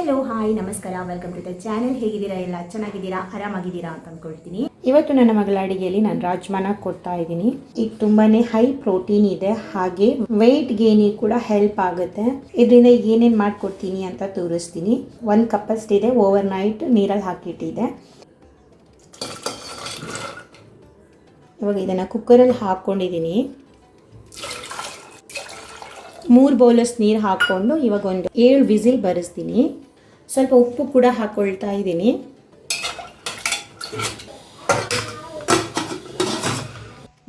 Hello hi ನಮಸ್ಕಾರ. Welcome to the channel ಹೇಗಿದ್ದೀರಾ ಎಲ್ಲ? ಚೆನ್ನಾಗಿದ್ದೀರಾ? ಆರಾಮಾಗಿದ್ದೀರಾ ಅಂತ ಅಂದ್ಕೊಳ್ತೀನಿ ಇವತ್ತು ನನ್ನ ಮಗಳ ಅಡಿಗೆಯಲ್ಲಿ ನಾನು ರಾಜ್ಮಾನ ಕೊಡ್ತಾ ಇದ್ದೀನಿ. ಇದು ತುಂಬಾನೇ ಹೈ ಪ್ರೋಟೀನ್ ಇದೆ. ಹಾಗೆ ವೆಯ್ಟ್ ಗೇನಿ ಕೂಡ ಹೆಲ್ಪ್ ಆಗುತ್ತೆ. ಇದರಿಂದ ಏನೇನು ಮಾಡ್ಕೊಡ್ತೀನಿ ಅಂತ ತೋರಿಸ್ತೀನಿ. ಒಂದು ಕಪ್ ಇದೆ ಓವರ್ ನೈಟ್ ನೀರಲ್ಲಿ ಹಾಕಿಟ್ಟಿದೆ ಇವಾಗ ಇದನ್ನು ಕುಕ್ಕರಲ್ಲಿ ಹಾಕ್ಕೊಂಡಿದ್ದೀನಿ. ಮೂರು ಬೌಲಸ್ ನೀರು ಹಾಕ್ಕೊಂಡು ಇವಾಗ ಒಂದು ಏಳು ವಿಸಿಲ್ ಬರೆಸ್ತೀನಿ. ಸ್ವಲ್ಪ ಉಪ್ಪು ಕೂಡ ಹಾಕ್ಕೊಳ್ತಾ ಇದ್ದೀನಿ.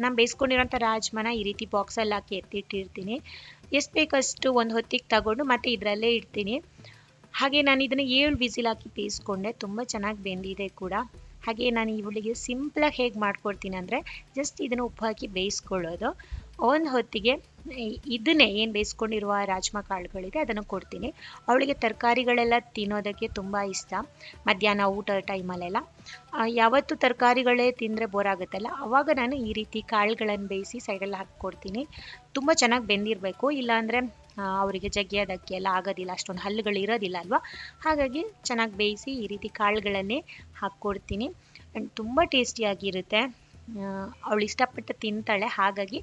ನಾನು ಬೇಯಿಸ್ಕೊಂಡಿರೋಂಥ ರಾಜ್ಮನ ಈ ರೀತಿ ಬಾಕ್ಸಲ್ಲಿ ಹಾಕಿ ಎತ್ತಿಟ್ಟಿರ್ತೀನಿ. ಎಷ್ಟು ಬೇಕಷ್ಟು ಒಂದು ಹೊತ್ತಿಗೆ ತಗೊಂಡು ಮತ್ತೆ ಇದರಲ್ಲೇ ಇಡ್ತೀನಿ. ಹಾಗೆ ನಾನು ಇದನ್ನು ಏಳು ವಿಸಿಲ್ ಹಾಕಿ ಬೇಯಿಸ್ಕೊಂಡೆ, ತುಂಬ ಚೆನ್ನಾಗಿ ಬೆಂದಿದೆ ಕೂಡ. ಹಾಗೆ ನಾನು ಇವಳಿಗೆ ಸಿಂಪ್ಲಾಗಿ ಹೇಗೆ ಮಾಡ್ಕೊಡ್ತೀನಿ ಅಂದರೆ ಜಸ್ಟ್ ಇದನ್ನು ಉಪ್ಪು ಹಾಕಿ ಬೇಯಿಸ್ಕೊಳ್ಳೋದು. ಒಂದು ಹೊತ್ತಿಗೆ ಇದನ್ನೇ ಏನು ಬೇಯಿಸ್ಕೊಂಡಿರುವ ರಾಜ್ಮಾ ಕಾಳುಗಳಿದೆ ಅದನ್ನು ಕೊಡ್ತೀನಿ. ಅವಳಿಗೆ ತರಕಾರಿಗಳೆಲ್ಲ ತಿನ್ನೋದಕ್ಕೆ ತುಂಬ ಇಷ್ಟ. ಮಧ್ಯಾಹ್ನ ಊಟ ಟೈಮಲ್ಲೆಲ್ಲ. ಯಾವತ್ತು ತರಕಾರಿಗಳೇ ತಿಂದರೆ ಬೋರ್ ಆಗುತ್ತಲ್ಲ, ಅವಾಗ ನಾನು ಈ ರೀತಿ ಕಾಳುಗಳನ್ನು ಬೇಯಿಸಿ ಸೈಡಲ್ಲಿ ಹಾಕ್ಕೊಡ್ತೀನಿ. ತುಂಬ ಚೆನ್ನಾಗಿ ಬೆಂದಿರಬೇಕು, ಇಲ್ಲಾಂದರೆ ಅವರಿಗೆ ಜಗ್ಗಿಯೋದಕ್ಕೆ ಎಲ್ಲ ಆಗೋದಿಲ್ಲ, ಅಷ್ಟೊಂದು ಹಲ್ಲುಗಳು ಇರೋದಿಲ್ಲ ಅಲ್ವಾ? ಹಾಗಾಗಿ ಚೆನ್ನಾಗಿ ಬೇಯಿಸಿ ಈ ರೀತಿ ಕಾಳುಗಳನ್ನೇ ಹಾಕ್ಕೊಡ್ತೀನಿ. ಆ್ಯಂಡ್ ತುಂಬ ಟೇಸ್ಟಿಯಾಗಿರುತ್ತೆ ಅವಳು ಇಷ್ಟಪಟ್ಟು ತಿಂತಾಳೆ. ಹಾಗಾಗಿ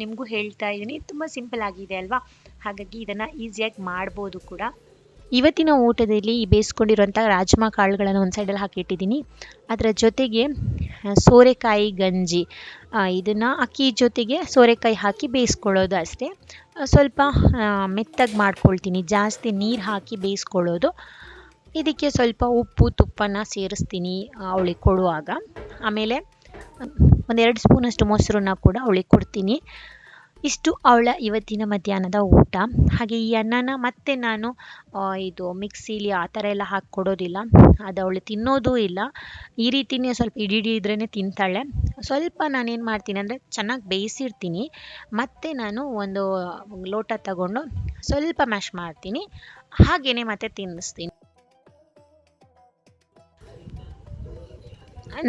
ನಿಮಗೂ ಹೇಳ್ತಾ ಇದ್ದೀನಿ. ತುಂಬ ಸಿಂಪಲ್ ಆಗಿದೆ ಅಲ್ವಾ? ಹಾಗಾಗಿ ಇದನ್ನು ಈಸಿಯಾಗಿ ಮಾಡ್ಬೋದು ಕೂಡ. ಇವತ್ತಿನ ಊಟದಲ್ಲಿ ಈ ಬೇಯಿಸ್ಕೊಂಡಿರೋಂಥ ರಾಜ್ಮಾ ಕಾಳುಗಳನ್ನು ಒಂದು ಸೈಡಲ್ಲಿ ಹಾಕಿಟ್ಟಿದ್ದೀನಿ. ಅದರ ಜೊತೆಗೆ ಸೋರೆಕಾಯಿ ಗಂಜಿ. ಇದನ್ನು ಅಕ್ಕಿ ಜೊತೆಗೆ ಸೋರೆಕಾಯಿ ಹಾಕಿ ಬೇಯಿಸ್ಕೊಳ್ಳೋದು ಅಷ್ಟೇ. ಸ್ವಲ್ಪ ಮೆತ್ತಗೆ ಮಾಡ್ಕೊಳ್ತೀನಿ. ಜಾಸ್ತಿ ನೀರು ಹಾಕಿ ಬೇಯಿಸ್ಕೊಳ್ಳೋದು. ಇದಕ್ಕೆ ಸ್ವಲ್ಪ ಉಪ್ಪು ತುಪ್ಪನ ಸೇರಿಸ್ತೀನಿ ಅವಳಿಗೆ ಕೊಡುವಾಗ. ಆಮೇಲೆ ಒಂದೆರಡು ಸ್ಪೂನಷ್ಟು ಮೊಸರನ್ನ ಕೂಡ ಅವಳಿಗೆ ಕೊಡ್ತೀನಿ. ಇಷ್ಟು ಅವಳ ಇವತ್ತಿನ ಮಧ್ಯಾಹ್ನದ ಊಟ. ಹಾಗೆ ಈ ಅನ್ನನ ಮತ್ತೆ ನಾನು ಇದು ಮಿಕ್ಸಿಲಿ ಆ ಥರ ಎಲ್ಲ ಹಾಕಿ ಕೊಡೋದಿಲ್ಲ. ಅದು ಅವಳು ತಿನ್ನೋದೂ ಇಲ್ಲ. ಈ ರೀತಿನೇ ಸ್ವಲ್ಪ ಇಡೀ ಇದ್ರೇ ತಿಂತಾಳೆ. ಸ್ವಲ್ಪ ನಾನೇನು ಮಾಡ್ತೀನಿ ಅಂದರೆ ಚೆನ್ನಾಗಿ ಬೇಯಿಸಿರ್ತೀನಿ. ಮತ್ತೆ ನಾನು ಒಂದು ಲೋಟ ತಗೊಂಡು ಸ್ವಲ್ಪ ಮ್ಯಾಶ್ ಮಾಡ್ತೀನಿ. ಹಾಗೆಯೇ ಮತ್ತೆ ತಿನ್ನಿಸ್ತೀನಿ.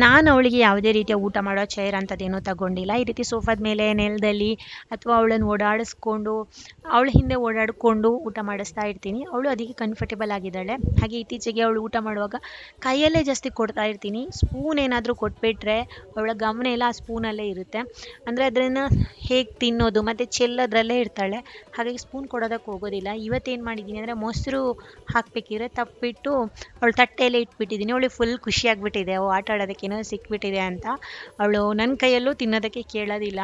ನಾನು ಅವಳಿಗೆ ಯಾವುದೇ ರೀತಿಯ ಊಟ ಮಾಡೋ ಚೇರ್ ಅಂಥದ್ದೇನೂ ತಗೊಂಡಿಲ್ಲ. ಈ ರೀತಿ ಸೋಫಾದ ಮೇಲೆ, ನೆಲದಲ್ಲಿ ಅಥವಾ ಅವಳನ್ನು ಓಡಾಡಿಸ್ಕೊಂಡು, ಅವಳ ಹಿಂದೆ ಓಡಾಡಿಕೊಂಡು ಊಟ ಮಾಡಿಸ್ತಾ ಇರ್ತೀನಿ. ಅವಳು ಅದಕ್ಕೆ ಕಂಫರ್ಟೇಬಲ್ ಆಗಿದ್ದಾಳೆ. ಹಾಗೆ ಇತ್ತೀಚೆಗೆ ಅವಳು ಊಟ ಮಾಡುವಾಗ ಕೈಯಲ್ಲೇ ಜಾಸ್ತಿ ಕೊಡ್ತಾ ಇರ್ತೀನಿ. ಸ್ಪೂನ್ ಏನಾದರೂ ಕೊಟ್ಬಿಟ್ರೆ ಅವಳ ಗಮನ ಎಲ್ಲ ಆ ಸ್ಪೂನಲ್ಲೇ ಇರುತ್ತೆ. ಅಂದರೆ ಅದನ್ನು ಹೇಗೆ ತಿನ್ನೋದು, ಮತ್ತು ಚೆಲ್ಲೋದ್ರಲ್ಲೇ ಇರ್ತಾಳೆ. ಹಾಗಾಗಿ ಸ್ಪೂನ್ ಕೊಡೋದಕ್ಕೆ ಹೋಗೋದಿಲ್ಲ. ಇವತ್ತೇನು ಮಾಡಿದ್ದೀನಿ ಅಂದರೆ ಮೊಸರು ಹಾಕಬೇಕಿದ್ರೆ ತಪ್ಪಿಟ್ಟು ಅವಳು ತಟ್ಟೆಯಲ್ಲೇ ಇಟ್ಬಿಟ್ಟಿದ್ದೀನಿ. ಅವಳಿಗೆ ಫುಲ್ ಖುಷಿಯಾಗಿಬಿಟ್ಟಿದೆ ಅವು ಆಟ ಆಡೋದಕ್ಕೇನೋ ಸಿಕ್ಬಿಟ್ಟಿದೆ ಅಂತ ಅವಳು ನನ್ನ ಕೈಯಲ್ಲೂ ತಿನ್ನೋದಕ್ಕೆ ಕೇಳೋದಿಲ್ಲ.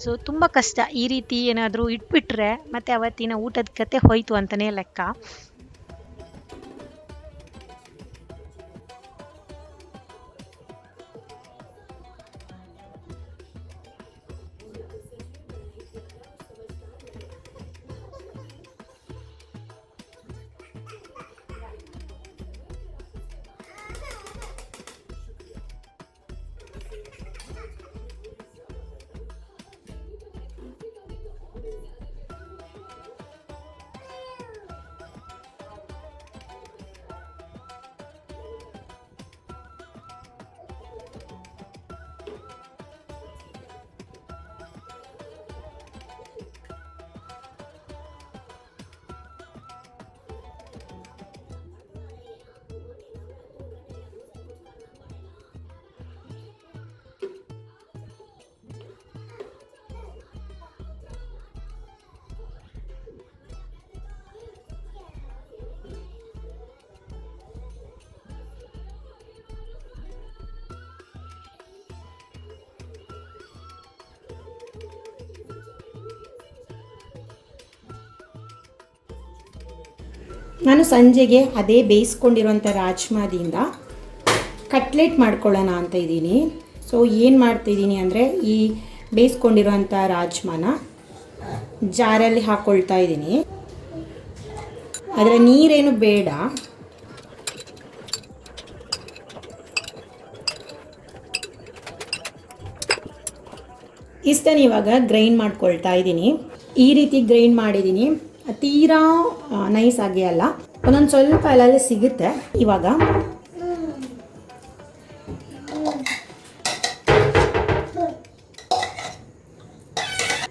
ಸೊ ತುಂಬ ಕಷ್ಟ. ಈ ರೀತಿ ಏನಾದರೂ ಇಟ್ಬಿಟ್ರೆ ಮತ್ತೆ ಅವತ್ತಿನ ಊಟದ ಕತೆ ಹೋಯ್ತು ಅಂತಲೇ ಲೆಕ್ಕ. ನಾನು ಸಂಜೆಗೆ ಅದೇ ಬೇಯಿಸ್ಕೊಂಡಿರುವಂಥ ರಾಜ್ಮಾದಿಂದ ಕಟ್ಲೆಟ್ ಮಾಡ್ಕೊಳ್ಳೋಣ ಅಂತ ಇದ್ದೀನಿ. ಸೊ ಏನು ಮಾಡ್ತಿದ್ದೀನಿ ಅಂದರೆ ಈ ಬೇಯಿಸ್ಕೊಂಡಿರುವಂಥ ರಾಜ್ಮಾನ ಜಾರಲ್ಲಿ ಹಾಕ್ಕೊಳ್ತಾ ಇದ್ದೀನಿ. ಅದರ ನೀರೇನು ಬೇಡ. ಇಷ್ಟನ್ನು ಇವಾಗ ಗ್ರೈಂಡ್ ಮಾಡ್ಕೊಳ್ತಾ ಇದ್ದೀನಿ. ಈ ರೀತಿ ಗ್ರೈಂಡ್ ಮಾಡಿದ್ದೀನಿ. ತೀರಾ ನೈಸ್ ಆಗಿ ಅಲ್ಲ. ಒಂದೊಂದು ಸ್ವಲ್ಪ ಅಲ್ಲಲ್ಲೇ ಸಿಗುತ್ತೆ ಇವಾಗ.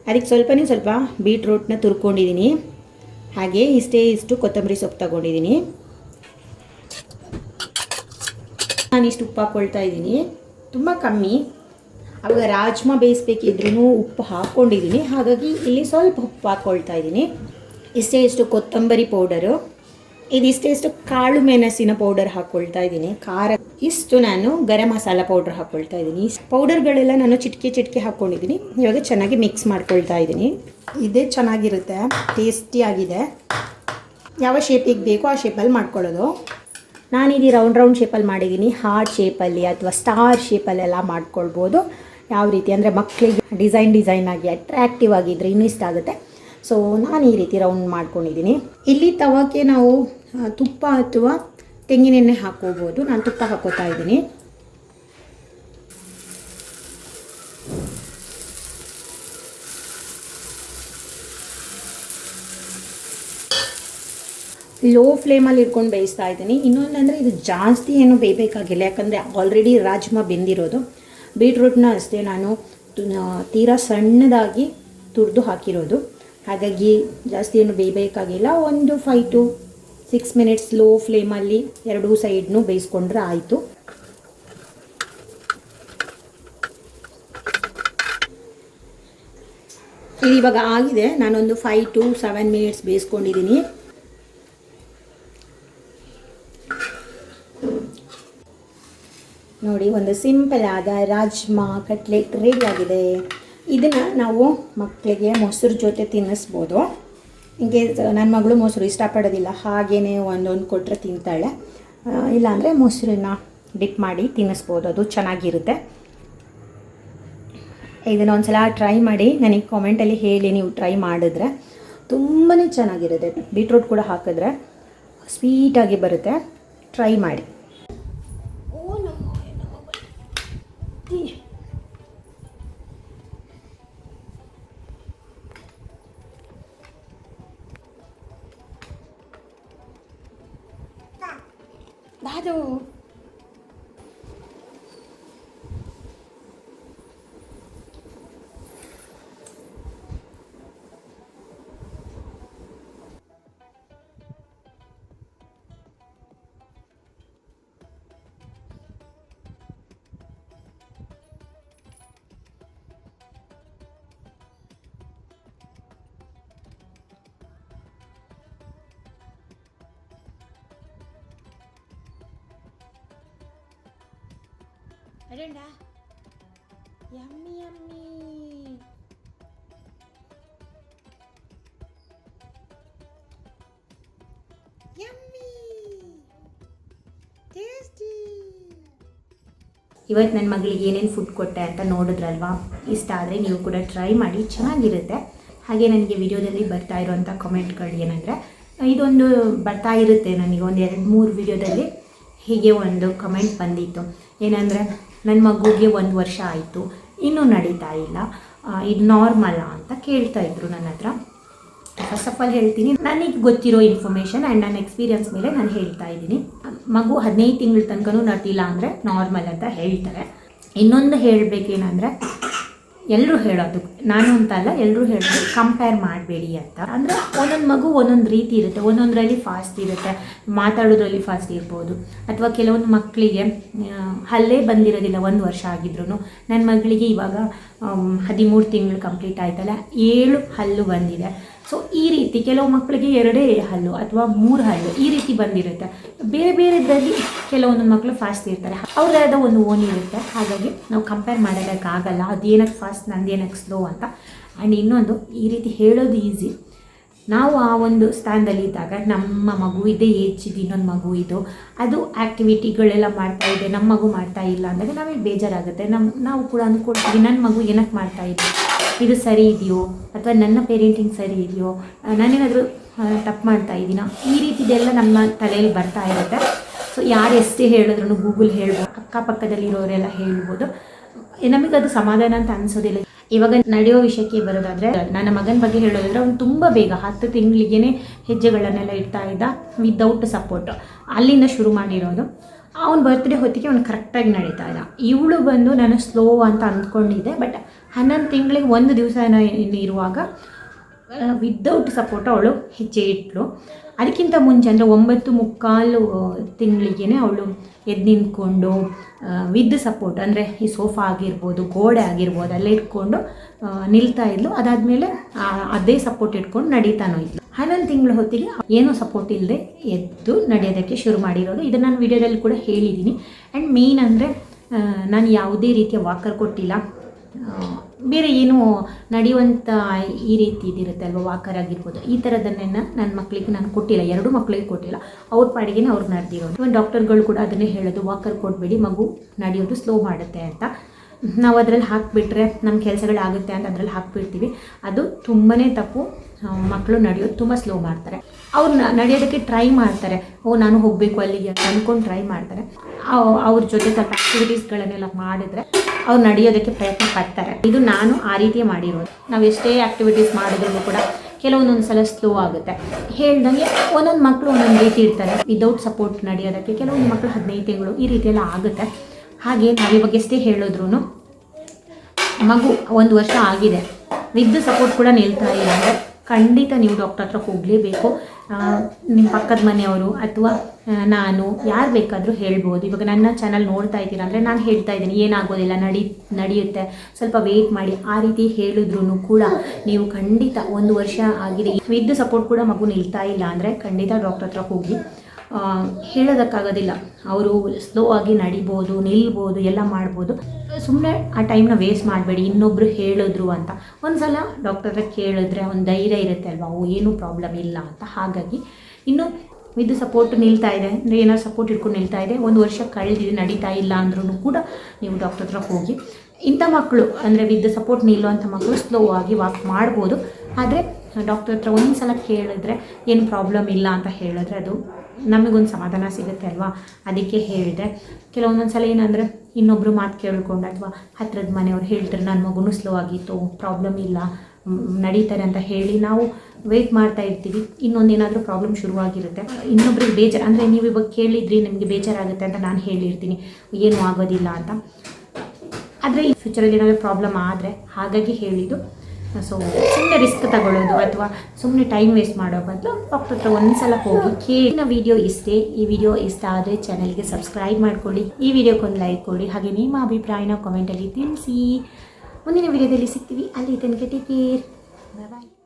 ಅದಕ್ಕೆ ಸ್ವಲ್ಪನೇ ಸ್ವಲ್ಪ ಬೀಟ್ರೂಟ್ನ ತುರ್ಕೊಂಡಿದ್ದೀನಿ ಹಾಗೆ ಇಷ್ಟೇ ಇಷ್ಟು ಕೊತ್ತಂಬರಿ ಸೊಪ್ಪು ತಗೊಂಡಿದ್ದೀನಿ ನಾನು ಇಷ್ಟು ಉಪ್ಪು ಹಾಕ್ಕೊಳ್ತಾ ಇದ್ದೀನಿ ತುಂಬ ಕಮ್ಮಿ. ಅವಾಗ ರಾಜ್ಮಾ ಬೇಯಿಸ್ಬೇಕಿದ್ರೂ ಉಪ್ಪು ಹಾಕ್ಕೊಂಡಿದ್ದೀನಿ ಹಾಗಾಗಿ ಇಲ್ಲಿ ಸ್ವಲ್ಪ ಉಪ್ಪು ಹಾಕ್ಕೊಳ್ತಾ ಇದ್ದೀನಿ ಇಷ್ಟೇ ಇಷ್ಟು ಕೊತ್ತಂಬರಿ ಪೌಡರು. ಇದಿಷ್ಟೇ ಇಷ್ಟು ಕಾಳು ಮೆಣಸಿನ ಪೌಡರ್ ಹಾಕ್ಕೊಳ್ತಾ ಇದ್ದೀನಿ. ಖಾರ ಇಷ್ಟು ನಾನು ಗರಂ ಮಸಾಲ ಪೌಡರ್ ಹಾಕ್ಕೊಳ್ತಾ ಇದ್ದೀನಿ. ಪೌಡರ್ಗಳೆಲ್ಲ ನಾನು ಚಿಟಿಕೆ ಚಿಟಿಕೆ ಹಾಕ್ಕೊಂಡಿದ್ದೀನಿ ಇವಾಗ ಚೆನ್ನಾಗಿ ಮಿಕ್ಸ್ ಮಾಡ್ಕೊಳ್ತಾ ಇದ್ದೀನಿ. ಇದೇ ಚೆನ್ನಾಗಿರುತ್ತೆ. ಟೇಸ್ಟಿಯಾಗಿದೆ ಯಾವ ಶೇಪಿಗೆ ಬೇಕೋ ಆ ಶೇಪಲ್ಲಿ ಮಾಡ್ಕೊಳ್ಳೋದು. ನಾನಿದು ರೌಂಡ್ ರೌಂಡ್ ಶೇಪಲ್ಲಿ ಮಾಡಿದ್ದೀನಿ. ಹಾರ್ಟ್ ಶೇಪಲ್ಲಿ ಅಥವಾ ಸ್ಟಾರ್ ಶೇಪಲ್ಲೆಲ್ಲ ಮಾಡ್ಕೊಳ್ಬೋದು. ಯಾವ ರೀತಿ ಅಂದರೆ ಮಕ್ಕಳಿಗೆ ಡಿಸೈನ್ ಡಿಸೈನ್ ಆಗಿ ಅಟ್ರಾಕ್ಟಿವ್ ಆಗಿದ್ದರೆ ಇನ್ನೂ ಇಷ್ಟ ಆಗುತ್ತೆ. ಸೊ ನಾನು ಈ ರೀತಿ ರೌಂಡ್ ಮಾಡ್ಕೊಂಡಿದ್ದೀನಿ ಇಲ್ಲಿ ತವಕ್ಕೆ ನಾವು ತುಪ್ಪ ಅಥವಾ ತೆಂಗಿನೆಣ್ಣೆ ಹಾಕೋಬೋದು ನಾನು ತುಪ್ಪ ಹಾಕೋತಾ ಇದ್ದೀನಿ ಲೋ ಫ್ಲೇಮಲ್ಲಿ ಇಟ್ಕೊಂಡು ಬೇಯಿಸ್ತಾ ಇದ್ದೀನಿ ಇನ್ನೊಂದಂದರೆ ಇದು ಜಾಸ್ತಿ ಏನು ಬೇಯಬೇಕಾಗಿಲ್ಲ. ಯಾಕಂದರೆ ಆಲ್ರೆಡಿ ರಾಜ್ಮಾ ಬೆಂದಿರೋದು. ಬೀಟ್ರೂಟ್ನ ಅಷ್ಟೇ ನಾನು ತೀರಾ ಸಣ್ಣದಾಗಿ ತುರಿದು ಹಾಕಿರೋದು. ಹಾಗಾಗಿ ಜಾಸ್ತಿ ಏನು ಬೇಯಬೇಕಾಗಿಲ್ಲ. ಒಂದು five to six minutes low ಫ್ಲೇಮಲ್ಲಿ ಎರಡೂ ಸೈಡ್ನು ಬೇಯಿಸ್ಕೊಂಡ್ರೆ ಆಯಿತು. ಇದು ಇವಾಗ ಆಗಿದೆ. ನಾನೊಂದು ಫೈ ಟು ಸೆವೆನ್ ಮಿನಿಟ್ಸ್ ಬೇಯಿಸ್ಕೊಂಡಿದ್ದೀನಿ ನೋಡಿ, ಒಂದು ಸಿಂಪಲ್ ಆದ ರಾಜ್ಮಾ ಕಟ್ಲೆಟ್ ರೆಡಿ ಆಗಿದೆ. ಇದನ್ನು ನಾವು ಮಕ್ಕಳಿಗೆ ಮೊಸರು ಜೊತೆ ತಿನ್ನಿಸ್ಬೋದು. ಹಿಂಗೆ ನನ್ನ ಮಗಳು ಮೊಸರು ಇಷ್ಟಪಡೋದಿಲ್ಲ ಹಾಗೇ ಒಂದೊಂದು ಕೊಟ್ಟರೆ ತಿಂತಾಳೆ. ಇಲ್ಲಾಂದರೆ ಮೊಸರನ್ನ ಡಿಪ್ ಮಾಡಿ ತಿನ್ನಿಸ್ಬೋದು, ಅದು ಚೆನ್ನಾಗಿರುತ್ತೆ. ಇದನ್ನು ಒಂದ್ಸಲ ಟ್ರೈ ಮಾಡಿ, ನನಗೆ ಕಾಮೆಂಟಲ್ಲಿ ಹೇಳಿ, ನೀವು ಟ್ರೈ ಮಾಡಿದ್ರೆ ತುಂಬಾ ಚೆನ್ನಾಗಿರುತ್ತೆ. ಬೀಟ್ರೂಟ್ ಕೂಡ ಹಾಕಿದ್ರೆ ಸ್ವೀಟಾಗಿ ಬರುತ್ತೆ. ಟ್ರೈ ಮಾಡಿ. ಅಡಂಡ ಯಮ್ಮಿ ಯಮ್ಮಿ. ಯಮ್ಮಿ. ಇವತ್ತು ನನ್ನ ಮಗಳಿಗೆ ಏನೇನು ಫುಡ್ ಕೊಟ್ಟೆ ಅಂತ ನೋಡಿದ್ರಲ್ವಾ? ಇಷ್ಟ ಆದರೆ ನೀವು ಕೂಡ ಟ್ರೈ ಮಾಡಿ, ಚೆನ್ನಾಗಿರುತ್ತೆ. ಹಾಗೆ ನನಗೆ ವಿಡಿಯೋದಲ್ಲಿ ಬರ್ತಾ ಇರೋವಂಥ ಕಮೆಂಟ್ಗಳು ಏನಂದರೆ, ಇದೊಂದು ಬರ್ತಾ ಇರುತ್ತೆ ನನಗೆ ಒಂದು ಎರಡು ಮೂರು ವಿಡಿಯೋದಲ್ಲಿ. ಹೀಗೆ ಒಂದು ಕಮೆಂಟ್ ಬಂದಿತ್ತು. ಏನಂದರೆ ನನ್ನ ಮಗುಗೆ ಒಂದು ವರ್ಷ ಆಯಿತು, ಇನ್ನೂ ನಡೀತಾ ಇಲ್ಲ. ಇದು ನಾರ್ಮಲಾ ಅಂತ ಕೇಳ್ತಾ ಇದ್ರು ನನ್ನ ಹತ್ರ. ಫಸ್ಟ್ ಆಫ್ ಆಲ್ ಹೇಳ್ತೀನಿ, ನನಗೆ ಗೊತ್ತಿರೋ ಇನ್ಫಾರ್ಮೇಷನ್ ಆ್ಯಂಡ್ ನನ್ನ ಎಕ್ಸ್ಪೀರಿಯನ್ಸ್ ಮೇಲೆ ನಾನು ಹೇಳ್ತಾ ಇದ್ದೀನಿ. ಮಗು ಹದಿನೈದು ತಿಂಗಳ ತನಕನೂ ನಟಿಲ್ಲ ಅಂದರೆ ನಾರ್ಮಲ್ ಅಂತ ಹೇಳ್ತಾರೆ. ಇನ್ನೊಂದು ಹೇಳಬೇಕೇನಂದರೆ ಎಲ್ಲರೂ ಹೇಳೋದು, ನಾನು ಅಂತ ಅಲ್ಲ ಎಲ್ಲರೂ ಹೇಳೋದು ಕಂಪೇರ್ ಮಾಡಬೇಡಿ ಅಂತ. ಅಂದರೆ ಒಂದೊಂದು ಮಗು ಒಂದೊಂದು ರೀತಿ ಇರುತ್ತೆ, ಒಂದೊಂದರಲ್ಲಿ ಫಾಸ್ಟ್ ಇರುತ್ತೆ, ಮಾತಾಡೋದ್ರಲ್ಲಿ ಫಾಸ್ಟ್ ಇರ್ಬೋದು. ಅಥವಾ ಕೆಲವೊಂದು ಮಕ್ಕಳಿಗೆ ಹಲ್ಲೇ ಬಂದಿರೋದಿಲ್ಲ, ಒಂದು ವರ್ಷ ಆಗಿದ್ರು ನನ್ನ ಮಗಳಿಗೆ ಇವಾಗ ಹದಿಮೂರು ತಿಂಗಳು ಕಂಪ್ಲೀಟ್ ಆಯ್ತಲ್ಲ, ಏಳು ಹಲ್ಲು ಬಂದಿದೆ. ಸೊ ಈ ರೀತಿ ಕೆಲವು ಮಕ್ಕಳಿಗೆ ಎರಡೇ ಹಲ್ಲು ಅಥವಾ ಮೂರು ಹಲ್ಲು ಈ ರೀತಿ ಬಂದಿರುತ್ತೆ. ಬೇರೆ ಬೇರೆದಲ್ಲಿ ಕೆಲವೊಂದು ಮಕ್ಕಳು ಫಾಸ್ಟ್ ಇರ್ತಾರೆ. ಅವ್ರದ್ದ ಒಂದು ಓನ್ ಇರುತ್ತೆ. ಹಾಗಾಗಿ ನಾವು ಕಂಪೇರ್ ಮಾಡೋದಕ್ಕಾಗಲ್ಲ ಅದೇನಕ್ಕೆ ಫಾಸ್ಟ್ ನಂದೇನಕ್ಕೆ ಸ್ಲೋ ಅಂತ. ಆ್ಯಂಡ್ ಇನ್ನೊಂದು, ಈ ರೀತಿ ಹೇಳೋದು ಈಸಿ ನಾವು ಆ ಒಂದು ಸ್ಥಾನದಲ್ಲಿ ಇದ್ದಾಗ ನಮ್ಮ ಮಗು ಇದೆ ಏಜ್ ಇದು ಇನ್ನೊಂದು ಮಗು ಇದು. ಅದು ಆ್ಯಕ್ಟಿವಿಟಿಗಳೆಲ್ಲ ಮಾಡ್ತಾ ಇದೆ, ನಮ್ಮ ಮಗು ಮಾಡ್ತಾ ಇಲ್ಲ ಅಂದಾಗ ನಮಗೆ ಬೇಜಾರಾಗುತ್ತೆ. ನಮ್ಮ ನಾವು ಕೂಡ ಅಂದ್ಕೊಳ್ತೀವಿ, ನನ್ನ ಮಗು ಏನಕ್ಕೆ ಮಾಡ್ತಾ ಇದೆ? ಇದು ಸರಿ ಇದೆಯೋ? ಅಥವಾ ನನ್ನ ಪೇರೆಂಟಿಂಗ್ ಸರಿ ಇದೆಯೋ? ನಾನೇನಾದರೂ ತಪ್ಪು ಮಾಡ್ತಾ ಇದ್ದೀನ? ಈ ರೀತಿದೆಲ್ಲ ನಮ್ಮ ತಲೆಯಲ್ಲಿ ಬರ್ತಾ ಇರುತ್ತೆ. ಸೊ ಯಾರು ಎಷ್ಟೇ ಹೇಳಿದ್ರು ಗೂಗಲ್ ಹೇಳ್ಬೋದು, ಅಕ್ಕಪಕ್ಕದಲ್ಲಿರೋರೆಲ್ಲ ಹೇಳ್ಬೋದು. ನಮಗದು ಸಮಾಧಾನ ಅಂತ ಅನಿಸೋದಿಲ್ಲ. ಇವಾಗ ನಡೆಯೋ ವಿಷಯಕ್ಕೆ ಬರೋದಾದರೆ, ನನ್ನ ಮಗನ ಬಗ್ಗೆ ಹೇಳೋದಾದರೆ ಅವ್ನು ತುಂಬ ಬೇಗ, ಹತ್ತು ತಿಂಗಳಿಗೇ ಹೆಜ್ಜೆಗಳನ್ನೆಲ್ಲ ಇಡ್ತಾ ಇದ್ದ ವಿದೌಟ್ ಸಪೋರ್ಟ್ ಅಲ್ಲಿಂದ ಶುರು ಮಾಡಿರೋದು. ಅವ್ನ ಬರ್ತ್ಡೇ ಹೊತ್ತಿಗೆ ಅವ್ನು ಕರೆಕ್ಟಾಗಿ ನಡೀತಾ ಇಲ್ಲ. ಇವಳು ಬಂದು ನಾನು ಸ್ಲೋ ಅಂತ ಅಂದ್ಕೊಂಡಿದ್ದೆ ಬಟ್ ಹನ್ನೊಂದು ತಿಂಗಳಿಗೆ ಒಂದು ದಿವಸ ಇರುವಾಗ ವಿದೌಟ್ ಸಪೋರ್ಟ್ ಅವಳು ಹೆಜ್ಜೆ ಇಟ್ಲು. ಅದಕ್ಕಿಂತ ಮುಂಚೆ ಅಂದರೆ ಒಂಬತ್ತು ಮುಕ್ಕಾಲು ತಿಂಗಳಿಗೆ ಅವಳು ಎದ್ದು ನಿಂತ್ಕೊಂಡು ವಿದ್ ಸಪೋರ್ಟ್ ಅಂದರೆ ಈ ಸೋಫಾ ಆಗಿರ್ಬೋದು, ಗೋಡೆ ಆಗಿರ್ಬೋದು, ಅಲ್ಲೇ ಇಟ್ಕೊಂಡು ನಿಲ್ತಾ ಇದ್ಲು. ಅದಾದಮೇಲೆ ಅದೇ ಸಪೋರ್ಟ್ ಇಟ್ಕೊಂಡು ನಡೀತಾನೋ ಇದ್ಲು. ಹನ್ನೊಂದು ತಿಂಗಳ ಹೊತ್ತಿಗೆ ಏನೂ ಸಪೋರ್ಟ್ ಇಲ್ಲದೆ ಎದ್ದು ನಡೆಯೋದಕ್ಕೆ ಶುರು ಮಾಡಿರೋದು. ಇದನ್ನು ನಾನು ವಿಡಿಯೋದಲ್ಲಿ ಕೂಡ ಹೇಳಿದ್ದೀನಿ. ಆ್ಯಂಡ್ ಮೇನ್ ಅಂದರೆ ನಾನು ಯಾವುದೇ ರೀತಿಯ ವಾಕರ್ ಕೊಟ್ಟಿಲ್ಲ. ಬೇರೆ ಏನು ನಡೆಯುವಂಥ ಈ ರೀತಿ ಇದಿರುತ್ತೆ ಅಲ್ವಾ ವಾಕರ್ ಆಗಿರ್ಬೋದು. ಈ ಥರದನ್ನೆಲ್ಲ ನನ್ನ ಮಕ್ಕಳಿಗೆ ನಾನು ಕೊಟ್ಟಿಲ್ಲ. ಎರಡು ಮಕ್ಕಳಿಗೆ ಕೊಟ್ಟಿಲ್ಲ. ಅವ್ರ ಪಾಡಿಗೆ ಅವ್ರು ನಡೆದಿರೋದು. ಡಾಕ್ಟರ್ಗಳು ಕೂಡ ಅದನ್ನೇ ಹೇಳೋದು ವಾಕರ್ ಕೊಡಬೇಡಿ, ಮಗು ನಡೆಯೋದು ಸ್ಲೋ ಮಾಡುತ್ತೆ ಅಂತ. ನಾವು ಅದರಲ್ಲಿ ಹಾಕಿಬಿಟ್ರೆ ನಮ್ಮ ಕೆಲಸಗಳಾಗುತ್ತೆ ಅಂತ ಅದರಲ್ಲಿ ಹಾಕಿಬಿಡ್ತೀವಿ. ಅದು ತುಂಬಾ ತಪ್ಪು. ಮಕ್ಕಳು ನಡೆಯೋದು ತುಂಬ ಸ್ಲೋ ಮಾಡ್ತಾರೆ. ಅವ್ರು ನಡೆಯೋದಕ್ಕೆ ಟ್ರೈ ಮಾಡ್ತಾರೆ. ಓ, ನಾನು ಹೋಗಬೇಕು ಅಲ್ಲಿಗೆ ಅಂತ ಅಂದ್ಕೊಂಡು ಟ್ರೈ ಮಾಡ್ತಾರೆ. ಅವ್- ಅವ್ರ ಜೊತೆ ಸ್ವಲ್ಪ ಆಕ್ಟಿವಿಟೀಸ್ಗಳನ್ನೆಲ್ಲ ಮಾಡಿದ್ರೆ ಅವ್ರು ನಡೆಯೋದಕ್ಕೆ ಪ್ರಯತ್ನ ಪಡ್ತಾರೆ. ಇದು ನಾನು ಆ ರೀತಿ ಮಾಡಿರೋದು. ನಾವು ಎಷ್ಟೇ ಆ್ಯಕ್ಟಿವಿಟೀಸ್ ಮಾಡಿದ್ರು ಕೂಡ ಕೆಲವೊಂದೊಂದು ಸಲ ಸ್ಲೋ ಆಗುತ್ತೆ. ಹೇಳ್ದಂಗೆ ಒಂದೊಂದು ಮಕ್ಕಳು ಒಂದೊಂದು ರೀತಿ ಇರ್ತಾರೆ. ವಿದೌಟ್ ಸಪೋರ್ಟ್ ನಡೆಯೋದಕ್ಕೆ ಕೆಲವೊಂದು ಮಕ್ಕಳು ಹದಿನೈದು ತಿಂಗಳು ಈ ರೀತಿ ಎಲ್ಲ ಆಗುತ್ತೆ. ಹಾಗೆ ನಾವು ಇವಾಗ ಎಷ್ಟೇ ಹೇಳಿದ್ರು ಮಗು ಒಂದು ವರ್ಷ ಆಗಿದೆ. ವಿದ್ ಸಪೋರ್ಟ್ ಕೂಡ ನಿಲ್ತಾ ಇಲ್ಲ ಖಂಡಿತ ನೀವು ಡಾಕ್ಟರ್ ಹತ್ರ ಹೋಗಲೇಬೇಕು. ನಿಮ್ಮ ಪಕ್ಕದ ಮನೆಯವರು ಅಥವಾ ನಾನು ಯಾರು ಬೇಕಾದರೂ ಹೇಳ್ಬೋದು. ಇವಾಗ ನನ್ನ ಚಾನಲ್ ನೋಡ್ತಾ ಇದ್ದೀರಾ ಅಂದರೆ ನಾನು ಹೇಳ್ತಾ ಇದ್ದೀನಿ, ಏನಾಗೋದಿಲ್ಲ, ನಡಿ, ನಡೆಯುತ್ತೆ. ಸ್ವಲ್ಪ ವೆಯ್ಟ್ ಮಾಡಿ. ಆ ರೀತಿ ಹೇಳಿದ್ರು ಕೂಡ ನೀವು ಖಂಡಿತ ಒಂದು ವರ್ಷ ಆಗಿದೆ. ವಿದ್ ಸಪೋರ್ಟ್ ಕೂಡ ಮಗು ನಿಲ್ತಾ ಇಲ್ಲ ಅಂದರೆ ಖಂಡಿತ ಡಾಕ್ಟರ್ ಹತ್ರ ಹೋಗಿ ಹೇಳೋದಕ್ಕಾಗೋದಿಲ್ಲ. ಅವರು ಸ್ಲೋ ಆಗಿ ನಡಿಬೋದು, ನಿಲ್ಬೋದು, ಎಲ್ಲ ಮಾಡ್ಬೋದು. ಸುಮ್ಮನೆ ಆ ಟೈಮ್ನ ವೇಸ್ಟ್ ಮಾಡಬೇಡಿ, ಇನ್ನೊಬ್ರು ಹೇಳಿದ್ರು ಅಂತ. ಒಂದು ಸಲ ಡಾಕ್ಟರ್ ಕೇಳಿದ್ರೆ ಒಂದು ಧೈರ್ಯ ಇರುತ್ತೆ ಅಲ್ವಾ, ಓ, ಏನೂ ಪ್ರಾಬ್ಲಮ್ ಇಲ್ಲ ಅಂತ. ಹಾಗಾಗಿ ಇನ್ನು ವಿದ್ ಸಪೋರ್ಟ್ ನಿಲ್ತಾ ಇದೆ ಅಂದರೆ ಏನಾದ್ರು ಸಪೋರ್ಟ್ ಇಟ್ಕೊಂಡು ನಿಲ್ತಾ ಇದೆ, ಒಂದು ವರ್ಷ ಕಳೆದಿದೆ, ನಡೀತಾ ಇಲ್ಲ ಅಂದ್ರೂ ಕೂಡ ನೀವು ಡಾಕ್ಟರ್ ಹತ್ರ ಹೋಗಿ. ಇಂಥ ಮಕ್ಕಳು, ಅಂದರೆ ವಿದ್ ಸಪೋರ್ಟ್ ನಿಲ್ಲುವಂಥ ಮಕ್ಕಳು ಸ್ಲೋ ಆಗಿ ವಾಕ್ ಮಾಡ್ಬೋದು. ಆದರೆ ಡಾಕ್ಟರ್ ಹತ್ರ ಒಂದು ಸಲ ಕೇಳಿದ್ರೆ ಏನು ಪ್ರಾಬ್ಲಮ್ ಇಲ್ಲ ಅಂತ ಹೇಳಿದ್ರೆ ಅದು ನಮಗೊಂದು ಸಮಾಧಾನ ಸಿಗುತ್ತೆ ಅಲ್ವಾ? ಅದಕ್ಕೆ ಹೇಳಿದೆ. ಕೆಲವೊಂದೊಂದು ಸಲ ಏನಂದರೆ ಇನ್ನೊಬ್ಬರು ಮಾತು ಕೇಳ್ಕೊಂಡು ಅಥವಾ ಹತ್ತಿರದ ಮನೆಯವ್ರು ಹೇಳ್ತಾರೆ ನನ್ನ ಮಗುನೂ ಸ್ಲೋ ಆಗಿತ್ತು ಪ್ರಾಬ್ಲಮ್ ಇಲ್ಲ ನಡೀತಾರೆ ಅಂತ ಹೇಳಿ ನಾವು ವೆಯ್ಟ್ ಮಾಡ್ತಾ ಇರ್ತೀವಿ. ಇನ್ನೊಂದು ಏನಾದರೂ ಪ್ರಾಬ್ಲಮ್ ಶುರುವಾಗಿರುತ್ತೆ. ಇನ್ನೊಬ್ರಿಗೆ ಬೇಜಾರು ಅಂದರೆ ನೀವು ಇವಾಗ ಕೇಳಿದ್ರಿ, ನಿಮಗೆ ಬೇಜಾರಾಗುತ್ತೆ ಅಂತ ನಾನು ಹೇಳಿರ್ತೀನಿ. ಏನೂ ಆಗೋದಿಲ್ಲ ಅಂತ. ಆದರೆ, ಈ ಫ್ಯೂಚರಲ್ಲಿ ಏನಾದರೂ ಪ್ರಾಬ್ಲಮ್ ಆದರೆ ಹಾಗಾಗಿ ಹೇಳಿದ್ದು. ಸೊ ಸುಮ್ಮನೆ ರಿಸ್ಕ್ ತಗೊಳ್ಳೋದು ಅಥವಾ ಸುಮ್ಮನೆ ಟೈಮ್ ವೇಸ್ಟ್ ಮಾಡೋ ಬದಲು ಡಾಕ್ಟರ್ ಹತ್ರ ಒಂದ್ಸಲ ಹೋಗಿ ಕೇಳಿನ ವಿಡಿಯೋ ಇಷ್ಟೇ. ಈ ವಿಡಿಯೋ ಇಷ್ಟ ಆದರೆ ಚಾನಲ್ಗೆ ಸಬ್ಸ್ಕ್ರೈಬ್ ಮಾಡ್ಕೊಳ್ಳಿ. ಈ ವಿಡಿಯೋಕ್ಕೊಂದು ಲೈಕ್ ಕೊಡಿ. ಹಾಗೆ ನಿಮ್ಮ ಅಭಿಪ್ರಾಯನ ಕಾಮೆಂಟಲ್ಲಿ ತಿಳಿಸಿ. ಮುಂದಿನ ವಿಡಿಯೋದಲ್ಲಿ ಸಿಗ್ತೀವಿ. ಅಲ್ಲಿ ತನಕ ಟೇಕ್ ಕೇರ್